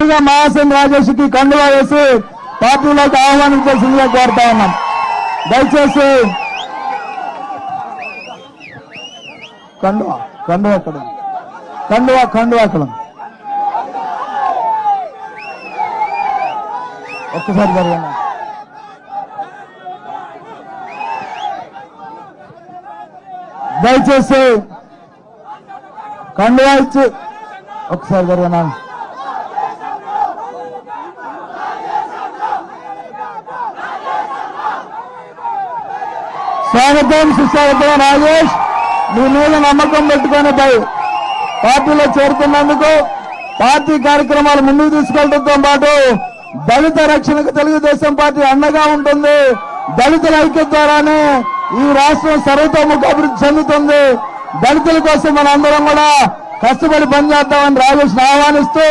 ముందుగా మహాసేన్ రాజేష్కి కండువా వేసి పార్టీలోకి ఆహ్వానించాల్సిందిగా కోరుతా ఉన్నాం. దయచేసి కండువా కండువా అక్కడ కండువా కండువా అక్కడ ఒక్కసారి జరగండి. దయచేసి కండువా ఇచ్చి ఒకసారి జరగనా? స్వాగతం సుస్వాగతం రాజేష్. మీ మీద నమ్మకం పెట్టుకొని పై పార్టీలో చేరుతున్నందుకు పార్టీ కార్యక్రమాలు ముందుకు తీసుకెళ్ళడంతో పాటు దళిత రక్షణకు తెలుగుదేశం పార్టీ అండగా ఉంటుంది. దళితుల ఐక్యత ద్వారానే ఈ రాష్ట్రం సర్వతోముఖ అభివృద్ధి చెందుతుంది. దళితుల కోసం మనందరం కూడా కష్టపడి పనిచేద్దామని రాజేష్ ఆహ్వానిస్తూ